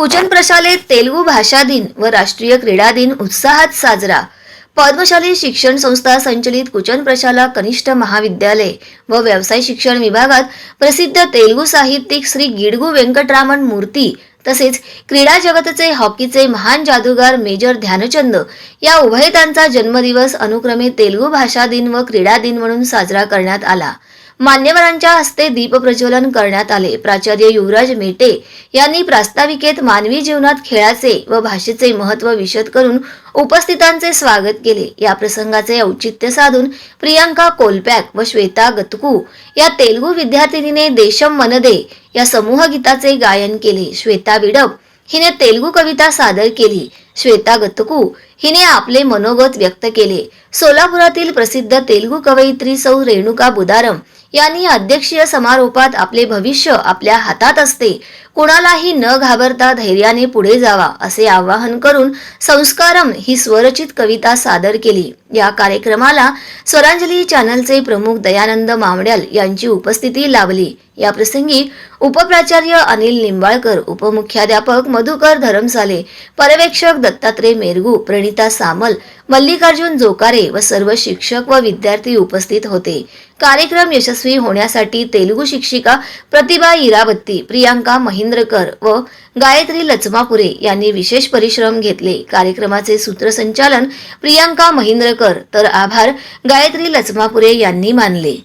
कुचन प्रशाले तेलुगू भाषा दिन व राष्ट्रीय क्रीडा दिन उत्साहात साजरा. पद्मशाली शिक्षण संस्था संचलित कुचन प्रशाला कनिष्ठ महाविद्यालय व व्यवसाय शिक्षण विभागात प्रसिद्ध तेलुगू साहित्यिक श्री गिडगू व्यंकटरामन मूर्ती तसेच क्रीडा जगतचे हॉकीचे महान जादूगार मेजर ध्यानचंद या उभयतांचा जन्मदिवस अनुक्रमे तेलुगू भाषा दिन व क्रीडा दिन म्हणून साजरा करण्यात आला. मान्यवरांच्या हस्ते दीपप्रज्वलन करण्यात आले. प्राचार्य युवराज मेटे यांनी प्रास्ताविकेत मानवी जीवनात खेळाचे व भाषेचे महत्त्व विशद करून उपस्थितांचे स्वागत केले. या प्रसंगाचे औचित्य साधून प्रियांका कोलपॅक व श्वेता गतकू या तेलगू विद्यार्थिनीने देशम मनदे या समूह गीताचे गायन केले. श्वेता बिडप हिने तेलगू कविता सादर केली. श्वेता गतकू हिने आपले मनोगत व्यक्त केले. सोलापुरातील प्रसिद्ध तेलुगू कवयित्री सौ रेणुका बुदारम यांनी अध्यक्षीय समारोपात आपले भविष्य आपल्या हातात असते. कुणालाही न घाबरता धैर्याने पुढे जावा असे आवाहन करून संस्कारम ही स्वरचित कविता सादर केली. या कार्यक्रमाला स्वरांजली चॅनलचे प्रमुख दयानंद मावड्याल यांची उपस्थिती लाभली. या प्रसंगी उपप्राचार्य अनिल निंबाळकर उपमुख्याध्यापक मधुकर धरमसाले पर्यवेक्षक दत्तात्रय मेरगू प्रणित सामल मल्लिकार्जुन जोकारे व सर्व शिक्षक व विद्यार्थी उपस्थित होते. कार्यक्रम यशस्वी होण्यासाठी तेलुगू शिक्षिका प्रतिभा इरावत्ती प्रियांका महिंद्रकर व गायत्री लचमापुरे यांनी विशेष परिश्रम घेतले. कार्यक्रमाचे सूत्रसंचालन प्रियांका महिंद्रकर तर आभार गायत्री लचमापुरे यांनी मानले.